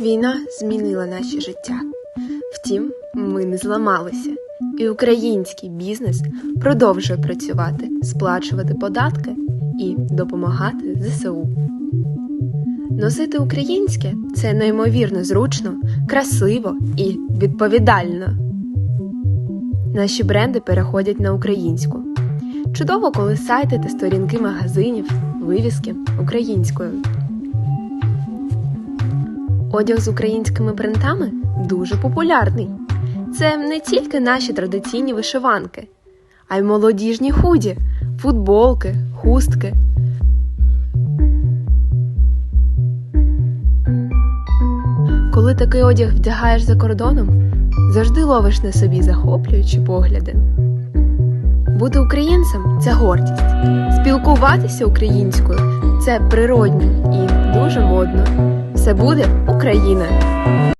Війна змінила наші життя. Втім, ми не зламалися, і український бізнес продовжує працювати, сплачувати податки і допомагати ЗСУ. Носити українське це неймовірно зручно, красиво і відповідально. Наші бренди переходять на українську. Чудово, коли сайти та сторінки магазинів, вивіски українською. Одяг з українськими принтами дуже популярний. Це не тільки наші традиційні вишиванки, а й молодіжні худі, футболки, хустки. Коли такий одяг вдягаєш за кордоном, завжди ловиш на собі захоплюючі погляди. Бути українцем це гордість. Спілкуватися українською це природньо і дуже модно. Буде Україна!